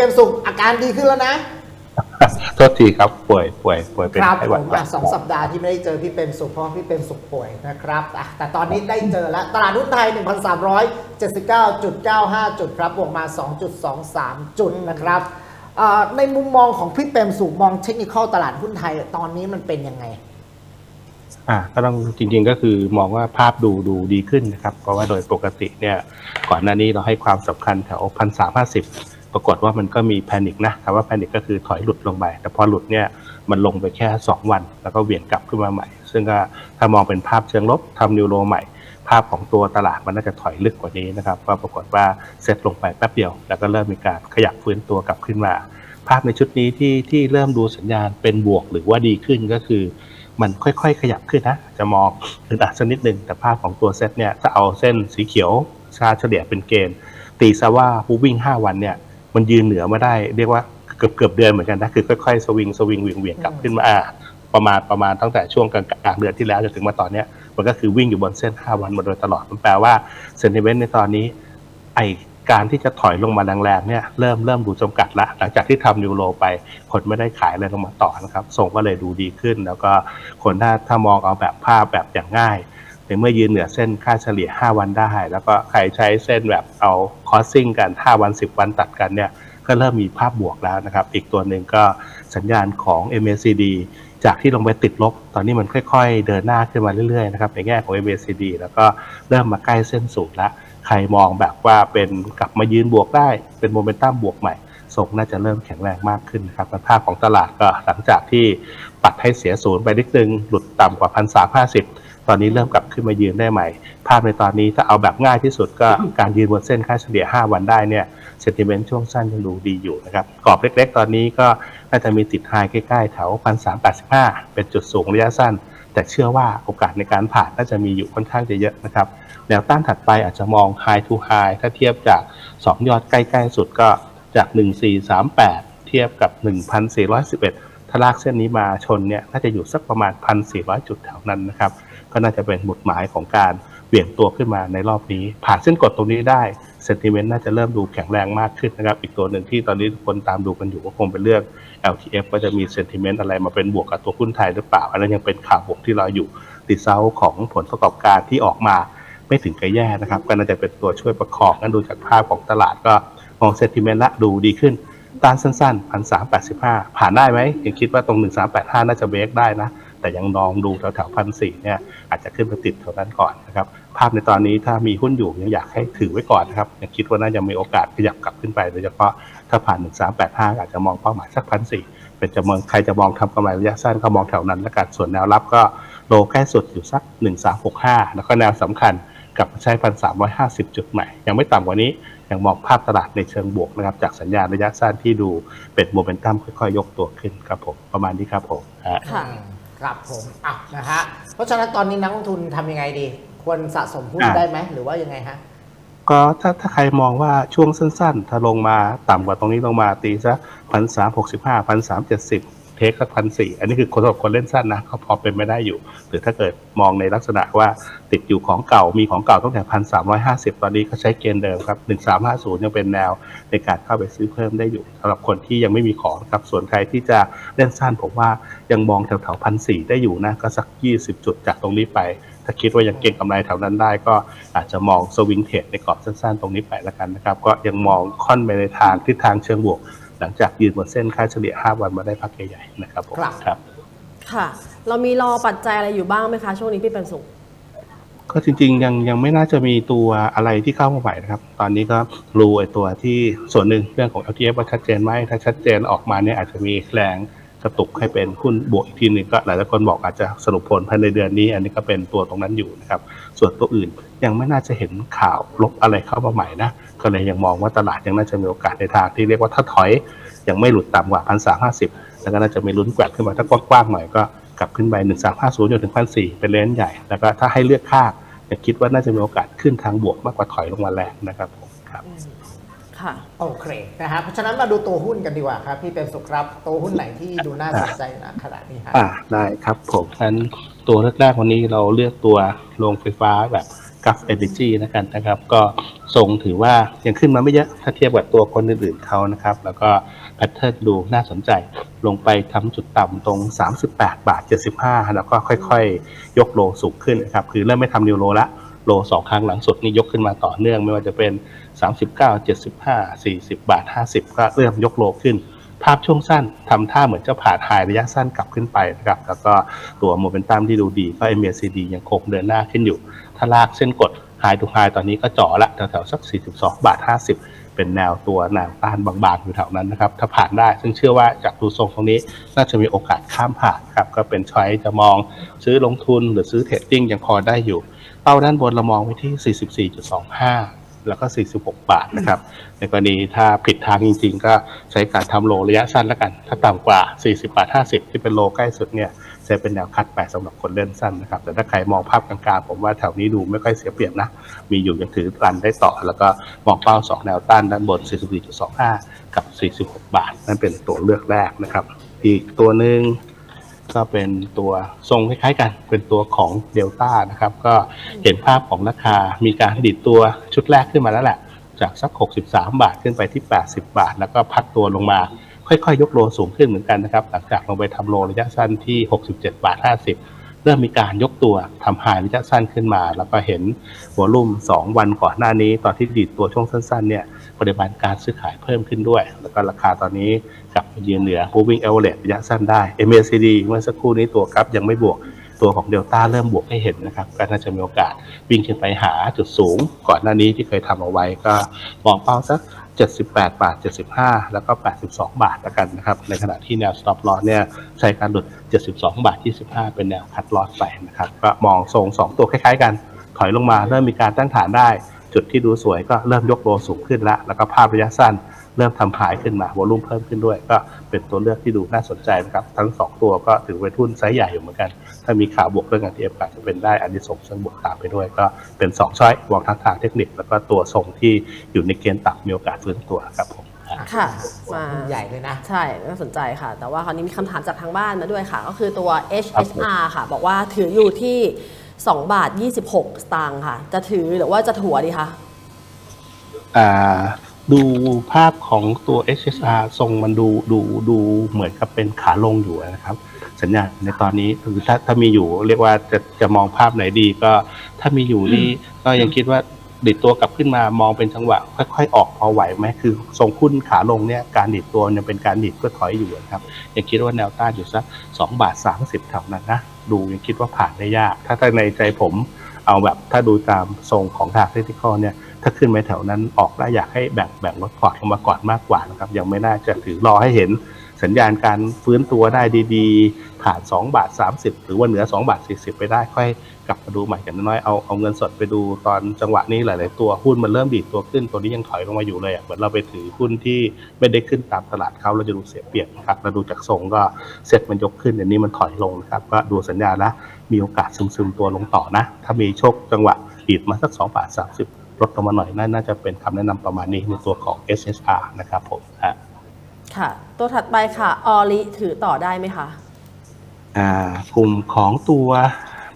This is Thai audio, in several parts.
เปรมสุขอาการดีขึ้นแล้วนะโทษทีครับป่วยป่วยป่วยเป็นครับไข้หผวัดมใหญ่อะสองสัปดาห์ที่ไม่ได้เจอพี่เปรมสุขเพราะว่าพี่เปรมสุขป่วยนะครับอะแต่ตอนนี้ได้เจอแล้ว ตลาดหุ้นไทย 1,379.95 จุดครับบวกมา 2.23 จุดนะครับอ่าในมุมมองของพี่เปรมสุขมองเทคนิคตลาดหุ้นไทย ตอนนี้มันเป็นยังไงอ่าก็ต้องจริง ๆ ก็คือมองว่าภาพดูดูดีขึ้นนะครับ เพราะว่าโดยปกติเนี่ยก่อนหน้านี้เราให้ความสำคัญแถวพันสามห้าสิบ ปรากฏว่ามันก็มีแพนิคนะคำว่าแพนิคก็คือถอยหลุดลงไป แต่พอหลุดเนี่ยมันลงไปแค่ 2 วัน แล้วก็เวียงกลับขึ้นมาใหม่ ซึ่งก็ถ้ามองเป็นภาพเชิงลบทำนิวโรใหม่ ภาพของตัวตลาดมันน่าจะถอยลึกกว่านี้นะครับก็ปรากฏว่าเซ็ตลงไปแป๊บเดียว แล้วก็เริ่มมีการขยับฟื้นตัวกลับขึ้นมา ภาพในชุดนี้ที่ที่เริ่มดูสัญญาณเป็นบวกหรือว่าดีขึ้นก็คือมันค่อยๆ ขยับขึ้นนะ จะมองอึดอัดสักนิดหนึ่งแต่ภาพของตัวเซตเนี่ยถ้าเอาเส้นสีเขียวชาเฉลี่ยเป็นเกณฑ์ตีซะว่าผู้วิ่ง5วันเนี่ย มันยืนเหนือมาได้เรียกว่าเกือบเกือบเดือนเหมือนกันนะคือค่อยๆสวิงสวิงเวียงเวียงกลับขึ้นมาอ่าประมาณประมาณตั้งแต่ช่วงกลางๆเดือนที่แล้วจนถึงมาตอนเนี้ยมันก็คือวิ่งอยู่บนเส้น 5 วันมาโดยตลอดมันแปลว่าเซนติเมนต์ในตอนนี้ไอการที่จะถอยลงมาแรงๆเนี่ยเริ่มเริ่มดูจำกัดละหลังจากที่ทำนิวโรไป คนไม่ได้ขายอะไรลงมาต่อนะครับส่งก็เลยดูดีขึ้น แล้วก็คนถ้าถ้ามองเอาแบบภาพแบบอย่างง่าย ในเมื่อยืนเหนือเส้นค่าเฉลี่ย 5 วันได้ แล้วก็ใครใช้เส้นแบบเอาคอสซิ่งกัน 5 วัน 10 วันตัดกันเนี่ยก็เริ่มมีภาพบวกแล้วนะครับ อีกตัวหนึ่งก็สัญญาณของ MACD จากที่ลงไปติดลบ ตอนนี้มันค่อย ๆ เดินหน้าขึ้นมาเรื่อยๆนะครับในแง่ของ MACD แล้วก็เริ่มมาใกล้เส้นสูงแล้ว ใครมองแบบว่าเป็นกลับมายืนบวกได้ เป็นโมเมนตัมบวกใหม่ส่งน่าจะเริ่มแข็งแรงมากขึ้นครับภาพของตลาดก็หลังจากที่ปัดให้เสียศูนย์ไปนิดนึง หลุดต่ำกว่าพันสามห้าสิบ ตอนนี้เริ่มกลับขึ้นมายืนได้ใหม่ ภาพในตอนนี้ถ้าเอาแบบง่ายที่สุดก็การยืนบนเส้นค่าเฉลี่ย 5 วันได้เนี่ยเซนติเมนต์ช่วงสั้นยังดูดีอยู่นะครับกรอบเล็กๆ ตอนนี้ก็น่าจะมีติดไฮใกล้ๆแถวพันสามแปดสิบห้าเป็นจุดสูงระยะสั้น แต่เชื่อว่าโอกาสในการผ่านน่าจะมีอยู่ค่อนข้างจะเยอะนะครับแนวต้านถัดไปอาจจะมอง High to High ถ้าเทียบจาก 2 ยอดใกล้ๆสุดก็จาก 1438 เทียบกับ 1411 ถ้าลากเส้นนี้มาชนเนี่ยน่าจะอยู่สักประมาณ 1,400 จุดแถวนั้นนะครับ ก็น่าจะเป็นหมุดหมายของการเบี่ยงตัวขึ้นมาในรอบนี้ ผ่านเส้นกดตรงนี้ได้เซนติเมนต์น่าจะเริ่มดูแข็งแรงมากขึ้นนะครับ อีกตัวหนึ่งที่ตอนนี้ทุกคนตามดูกันอยู่ก็คงเป็นเรื่อง LTF ว่าจะมีเซนติเมนต์อะไรมาเป็นบวกกับตัวหุ้นไทยหรือเปล่า อันนั้นยังเป็นข่าวบวกที่เราอยู่ติดเซาของผลประกอบการที่ออกมาไม่ถึงกับแย่นะครับ ก็น่าจะเป็นตัวช่วยประคองงั้นดูจากภาพของตลาดก็มองเซนติเมนต์ละดูดีขึ้นต้านสั้นๆพันสามแปดสิบห้าผ่านได้ไหมยังคิดว่าตรงหนึ่งสามแปดห้าน่าจะเบรกได้นะ แต่ยังลองดูแถวๆพันสี่เนี่ยอาจจะขึ้นไปติดแถวนั้นก่อนนะครับภาพในตอนนี้ถ้ามีหุ้นอยู่ยังอยากให้ถือไว้ก่อนนะครับยังคิดว่าน่าจะมีโอกาสขยับกลับขึ้นไปโดยเฉพาะถ้าผ่านหนึ่งสามแปดห้าอาจจะมองเป้าหมายสักพันสี่เป็นจะมองใครจะมองทำกำไรระยะสั้นก็มองแถวนั้นแล้วกันส่วนแนวรับก็โลใกล้สุดอยู่สักหนึ่งสามหกห้าแล้วก็แนวสำคัญกลับมาใช้พันสามร้อยห้าสิบจุดใหม่ ยังไม่ต่ำกว่านี้ยังมองภาพตลาดในเชิงบวกนะครับ จากสัญญาณระยะสั้นที่ดูเป็นโมเมนตัมค่อยๆ ยกตัวขึ้นครับผม ประมาณนี้ครับผมค่ะ ครับผมอะนะฮะเพราะฉะนั้นตอนนี้นักลงทุนทำยังไงดี ควรสะสมหุ้นอะได้ไหมหรือว่ายังไงฮะก็ถ้าถ้าใครมองว่าช่วงสั้นๆ ถ้าลงมาต่ำกว่าตรงนี้ลงมาตีซะพันสามหกสิบห้าพันสามเจ็ดสิบ เทคสักพันสี่อันนี้คือคนสำหรับคนเล่นสั้นนะก็พอเป็นไม่ได้อยู่ หรือถ้าเกิดมองในลักษณะว่าติดอยู่ของเก่ามีของเก่าตั้งแต่พันสามร้อยห้าสิบตอนนี้ก็ใช้เกณฑ์เดิมครับหนึ่งสามห้าศูนย์ยังเป็นแนวในการเข้าไปซื้อเพิ่มได้อยู่สำหรับคนที่ยังไม่มีของครับส่วนใครที่จะเล่นสั้นผมว่ายังมองแถวๆพันสี่ได้อยู่นะก็สักยี่สิบจุดจากตรงนี้ไป ถ้าคิดว่ายังเก็งกำไรแถวนั้นได้ ก็อาจจะมองสวิงเทรดในกรอบสั้นๆ ตรงนี้ไปแล้วกันนะครับก็ยังมองค่อนไปในทางทิศทางเชิงบวก หลังจากยืนบนเส้นค่าเฉลี่ย 5 วันมาได้พักใหญ่ๆนะครับผมครับครับ ค่ะ เรามีรอปัจจัยอะไรอยู่บ้างไหมคะ ช่วงนี้พี่เป็นสุข ก็จริงๆ ยังยังไม่น่าจะมีตัวอะไรที่เข้ามาใหม่นะครับ ตอนนี้ก็รู้ไอ้ตัวที่ส่วนหนึ่งเรื่องของ LTF ว่าชัดเจนไหมถ้าชัดเจนออกมาเนี่ยอาจจะมีแรง กระตุกให้เป็นหุ้นบวกอีกทีหนึงก็หลายๆคนบอกอาจจะสรุปผลภายในเดือนนี้ อันนี้ก็เป็นตัวตรงนั้นอยู่นะครับ ส่วนตัวอื่นยังไม่น่าจะเห็นข่าวลบอะไรเข้ามาใหม่นะก็เลยยังมองว่าตลาดยังน่าจะมีโอกาสในทางที่เรียกว่าถ้าถอยยังไม่หลุดต่ำกว่าพันสามห้าสิบแล้วก็น่าจะมีลุ้นแกว่งขึ้นมาถ้ากว้างๆหน่อยก็กลับขึ้นไปหนึ่งสามห้าศูนย์จนถึงพันสี่เป็นเลนใหญ่ แล้วก็ถ้าให้เลือกค่าจะคิดว่าน่าจะมีโอกาสขึ้นทางบวกมากกว่าถอยลงมาแรงนะครับครับ ค่ะ โอเคนะฮะเพราะฉะนั้นมาดูตัวหุ้นกันดีกว่าครับ พี่เป็นสุขครับตัวหุ้นไหนที่ดูน่าสนใจนะขณะนี้ฮะอ่าได้ครับผมงั้นตัวแรกๆวันนี้เราเลือกตัวโรงไฟฟ้าแบบกัฟเอเนจีนะครับนะครับ ก็ทรงถือว่ายังขึ้นมาไม่เยอะถ้าเทียบกับตัวคนอื่นๆเขานะครับ แล้วก็แพทเทิร์นดูน่าสนใจ ลงไปทำจุดต่ำตรง 38 บาท 75 แล้วก็ค่อยๆ ยกโลสูงขึ้นนะครับ คือเริ่มไม่ทำนิวโลละ โลสองครั้งหลังสุดนี่ยกขึ้นมาต่อเนื่อง ไม่ว่าจะเป็น 39 75 40 บาท 50 ก็เริ่มยกโลขึ้น ภาพช่วงสั้นทำท่าเหมือนจะผ่านไฮระยะสั้นกลับขึ้นไปนะครับ แล้วก็ตัวโมเมนตัมที่ดูดีก็ MACD ยังคงเดินหน้าขึ้นอยู่ ถ้าลากเส้นกดไฮทูไฮตอนนี้ก็จ่อละแถวๆสัก 42 บาท 50 เป็นแนวตัวแนวต้านบางๆอยู่แถวนั้นนะครับ ถ้าผ่านได้ซึ่งเชื่อว่าจากดูทรงตรงนี้น่าจะมีโอกาสข้ามผ่านครับก็เป็นช้อยจะมองซื้อลงทุนหรือซื้อเทรดดิ้งยังพอได้อยู่ เป้าด้านบนเรามองไว้ที่ 44.25 แล้วก็ 46 บาทนะครับ ในกรณีถ้าผิดทางจริงๆ ก็ใช้การทำโลระยะสั้นแล้วกัน ถ้าต่ำกว่า 40 บาท 50 ที่เป็นโลใกล้สุดเนี่ยจะเป็นแนวคัดไปสำหรับคนเล่นสั้นนะครับ แต่ถ้าใครมองภาพกลางๆ ผมว่าแถวนี้ดูไม่ค่อยเสียเปรียบนะ มีอยู่ยังถือรันได้ต่อ แล้วก็มองเป้า 2 แนวต้านด้านบน 44.25 กับ 46 บาท นั่นเป็นตัวเลือกแรกนะครับ อีกตัวหนึ่ง ก็เป็นตัวทรงคล้ายๆกัน เป็นตัวของเดลต้านะครับ ก็เห็นภาพของราคา มีการดิดตัวชุดแรกขึ้นมาแล้วแหละ จากสัก 63 บาทขึ้นไปที่ 80 บาท แล้วก็พักตัวลงมา ค่อยๆ ยกโลสูงขึ้นเหมือนกันนะครับ หลังจากลงไปทำโลระยะสั้นที่ 67 บาท 50 เริ่มมีการยกตัวทำหายระยะสั้นขึ้นมา แล้วก็เห็นวอลุ่ม2 วันก่อนหน้านี้ ตอนที่ดีดตัวช่วงสั้นๆเนี่ยปริมาณการซื้อขายเพิ่มขึ้นด้วย แล้วก็ราคาตอนนี้กลับมายืนเหนือ moving average ระยะสั้นได้ MACD เมื่อสักครู่นี้ตัวครับยังไม่บวก ตัวของเดลต้าเริ่มบวกให้เห็นนะครับก็น่าจะมีโอกาสวิ่งขึ้นไปหาจุดสูง ก่อนหน้านี้ที่เคยทำเอาไว้ก็มองเป้าสัก 78 บาท 75 แล้วก็ 82 บาทแล้วกันนะครับ ในขณะที่แนว stop loss เนี่ยใช้การหลุด 72 บาท 25 เป็นแนวคัดลอสไปนะครับก็มองทรง 2 ตัวคล้ายๆกัน ถอยลงมาเริ่มมีการตั้งฐานได้ จุดที่ดูสวยก็เริ่มยกโลสูงขึ้นล้วแล้วก็ภาพระยะสั้นเริ่มทำหายขึ้นมาวอลุ่มเพิ่มขึ้นด้วย ก็เป็นตัวเลือกที่ดูน่าสนใจนะครับ ทั้ง 2 ตัวก็ถือเป็นทุนไซส์ใหญ่อยู่เหมือนกัน ถ้ามีข่าวบวกเรื่อง ETF อาจจะเป็นได้อันนี้ส่งส์เชิงบวกตามไปด้วย ก็เป็น 2 ช้อยมองทั้งทางเทคนิค แล้วก็ตัวทรงที่อยู่ในเกณฑ์ต่ำมีโอกาสฟื้นตัวครับผมค่ะมาใหญ่เลยนะ ใช่น่าสนใจค่ะ แต่ว่าคราวนี้มีคำถามจากทางบ้านมาด้วยค่ะ ก็คือตัว HHR ค่ะ บอกว่าถืออยู่ที่ 2 บาท 26 สตางค์ค่ะ จะถือหรือว่าจะถัวดีคะอ่า ดูภาพของตัว HSR ทรงมันดูดูดูเหมือนกับเป็นขาลงอยู่นะครับ สัญญาณในตอนนี้คือถ้าถ้ามีอยู่เรียกว่าจะจะมองภาพไหนดีก็ ถ้ามีอยู่นี่ก็ยังคิดว่าดิดตัวกลับขึ้นมามองเป็นจังหวะ ค่อยๆ ออกพอไหวไหมคือทรงหุ้นขาลงเนี่ยการดิดตัวเนี่ยเป็นการดิดเพื่อถอยอยู่นะครับยังคิดว่าแนวต้านอยู่สัก2บาท30แถวนั้นนะดูยังคิดว่าผ่านได้ยากถ้าถ้าในใจผมเอาแบบถ้าดูตามทรงของทางเทคนิคเนี่ย ถ้าขึ้นไปแถวนั้นออกได้อยากให้แบ่งแบ่งลดพอร์ตลงมาก่อนมากกว่านะครับ ยังไม่น่าจะถือรอให้เห็นสัญญาณการฟื้นตัวได้ดีๆ ผ่าน 2 บาท 30 หรือว่าเหนือ 2 บาท 40 ไปได้ค่อยกลับมาดูใหม่กันน้อยเอาเอาเงินสดไปดูตอนจังหวะนี้หลาย ๆ ตัวหุ้นมันเริ่มดีดตัวขึ้น ตัวนี้ยังถอยลงมาอยู่เลยเหมือนเราไปถือหุ้นที่ไม่ได้ขึ้นตามตลาดเขาเราจะดูเสียเปรียบนะครับเราดูจากทรงก็เซ็ตมันยกขึ้นอันนี้มันถอยลงนะครับก็ดูสัญญาณแล้วมีโอกาสซึมๆตัวลงต่อนะ ถ้ามีโชคจังหวะดีดมาสัก2บาท30 ลดลงมาหน่อยน่าน่าจะเป็นคำแนะนำประมาณนี้ในตัวของ SSR นะครับผมฮะค่ะ ตัวถัดไปค่ะออลิถือต่อได้ไหมคะอ่ากลุ่มของตัว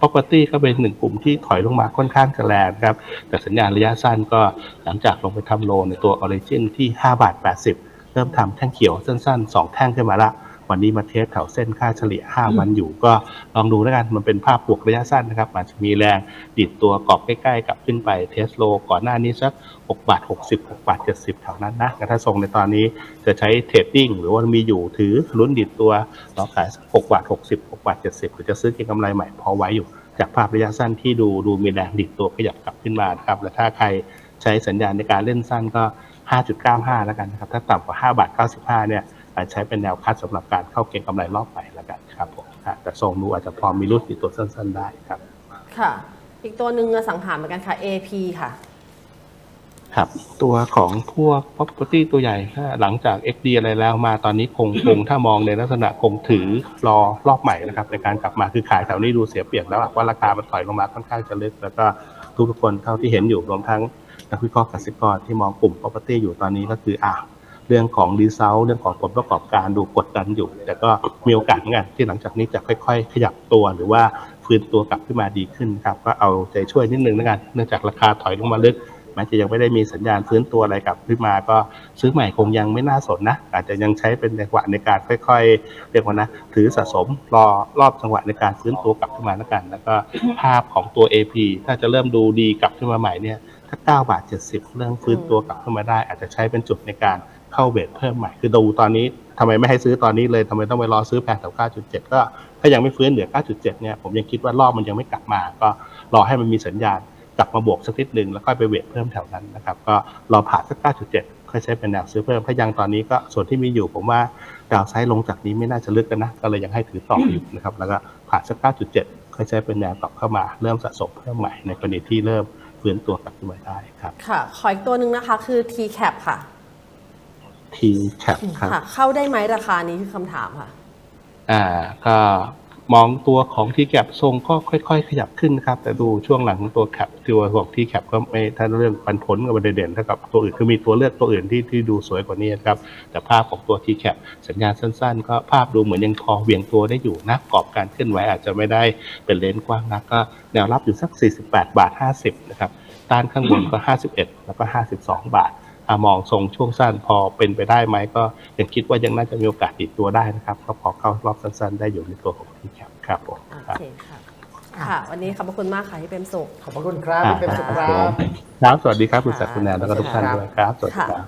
property ก็เป็นหนึ่งกลุ่มที่ถอยลงมาค่อนข้างจะแรงนะครับ แต่สัญญาณระยะสั้นก็หลังจากลงไปทำโลในตัว Origin ที่ 5 บาท 80 เริ่มทำแท่งเขียวสั้นๆ 2 แท่งขึ้นมาละ วันนี้มาเทสแถวเส้นค่าเฉลี่ย 5 วันอยู่ก็ลองดูแล้วกันมันเป็นภาพบวกระยะสั้นนะครับอาจจะมีแรงดิดตัวกรอบใกล้ๆกับขึ้นไปเทสโลก่อนหน้านี้สัก6บาท60 6บาท70แถวนั้นนะแต่ถ้าทรงในตอนนี้จะใช้เทรดดิ้งหรือว่ามีอยู่ถือลุ้นดิดตัวเราขายสัก6บาท60 6บาท70หรือจะซื้อเก็งกำไรใหม่พอไว้อยู่ จากภาพระยะสั้นที่ดูดูมีแรงดิดตัวขยับกลับขึ้นมานะครับและถ้าใครใช้สัญญาณในการเล่นสั้นก็ 5.95 แล้วกันนะครับ ถ้าต่ำกว่า 5 บาท 95 เนี่ย อาจใช้เป็นแนวคัดสำหรับการเข้าเก็งกำไรรอบใหม่แล้วกันครับผมฮะแต่ทรงดูอาจจะพอมีรุ่นติดตัวสั้น ๆ ได้ครับ ค่ะ อีกตัวหนึ่งอสังหารเหมือนกันค่ะ AP ค่ะ ครับ ตัวของพวก property ตัวใหญ่ถ้าหลังจาก XD อะไรแล้วมาตอนนี้คงคงถ้ามองในลักษณะคงถือรอรอบใหม่นะครับ ในการกลับมาคือขายแถวนี้ดูเสียเปรียบแล้วอะว่าราคามันถอยลงมาค่อนข้างจะลึกแล้วก็ทุกๆคนเท่าที่เห็นอยู่รวมทั้งนักวิเคราะห์กสิกรที่มองกลุ่ม property อยู่ตอนนี้ก็คืออะ เรื่องของดีเซลเรื่องของผลประกอบการดูกดดันอยู่ แต่ก็มีโอกาสเหมือนกันที่หลังจากนี้จะค่อย ๆ ขยับตัวหรือว่าฟื้นตัวกลับขึ้นมาดีขึ้นครับก็เอาใจช่วยนิดนึงแล้วกันเนื่องจากราคาถอยลงมาลึกแม้จะยังไม่ได้มีสัญญาณฟื้นตัวอะไรกลับขึ้นมา ก็ซื้อใหม่คงยังไม่น่าสนนะอาจจะยังใช้เป็นจังหวะในการค่อยๆ เรียกว่านะ ถือสะสมรอรอบจังหวะในการฟื้นตัวกลับขึ้นมาแล้วกัน แล้วก็ภาพของตัว AP ถ้าจะเริ่มดูดีกลับขึ้นมาใหม่เนี่ยถ้า9บาท70 เริ่มฟื้นตัวกลับขึ้นมาได้ อาจจะใช้เป็นจุดในการ เข้าเวทเพิ่มใหม่คือดูตอนนี้ทำไมไม่ให้ซื้อตอนนี้เลยทำไมต้องไปรอซื้อแพงแถว9.7ก็ถ้ายังไม่ฟื้นเหลือ9.7เนี่ยผมยังคิดว่ารอบมันยังไม่กลับมา ก็รอให้มันมีสัญญาณกลับมาบวกสักนิดหนึ่งแล้วก็ไปเวทเพิ่มแถวนั้นนะครับก็รอผ่านสัก9.7ค่อยใช้เป็นแนวซื้อเพิ่มถ้ายังตอนนี้ก็ส่วนที่มีอยู่ผมว่าดาวไซด์ลงจากนี้ไม่น่าจะลึกกันนะก็เลยยังให้ถือต่ออยู่นะครับแล้วก็ผ่านสัก9.7ค่อยใช้เป็นแนวกลับเข้ามาเริ่มสะสมเพิ่มใหม่ในกรณีที่เริ่มฟื้นตัวกลับขึ้นมาได้ครับค่ะขออีกตัวหนึ่งนะคะคือ TCAP ค่ะ T cap ครับค่ะ เข้าได้ไหมราคานี้คือคำถามค่ะ อ่า ก็มองตัวของที่แคปทรงก็ค่อยๆ ขยับขึ้นนะครับ แต่ดูช่วงหลังของตัวแคปตัวของที่แคปก็ไม่ถ้าเรื่องปันผลกับประเด่นเท่ากับตัวอื่นคือมีตัวเลือกตัวอื่นที่ที่ดูสวยกว่านี้นะครับ แต่ภาพของตัวที่แคปสัญญาณสั้นๆ ก็ภาพดูเหมือนยังคอเหวี่ยงตัวได้อยู่นะกรอบการเคลื่อนไหวอาจจะไม่ได้เป็นเลนส์กว้างนักก็แนวรับอยู่สัก 48 บาท 50 นะครับต้านข้างบนก็ 51 แล้วก็ 52 บาทอะ มองทรงช่วงสั้นพอเป็นไปได้ไหมก็ยังคิดว่ายังน่าจะมีโอกาสติดตัวได้นะครับก็พอเข้ารอบสั้น ๆ ได้อยู่ในตัวของที่แคปครับผมโอครับเคค่ะค่ะ วันนี้ขอบพระคุณมากค่ะที่เป็นสุขขอบพระคุณครับอ่าพี่เป็นสุขคครัรับบครับสวัสดีครับคุณศักดิ์คุณแนนแล้วก็ทุกท่านครับด้วยครับสวัสดีค่ะครับ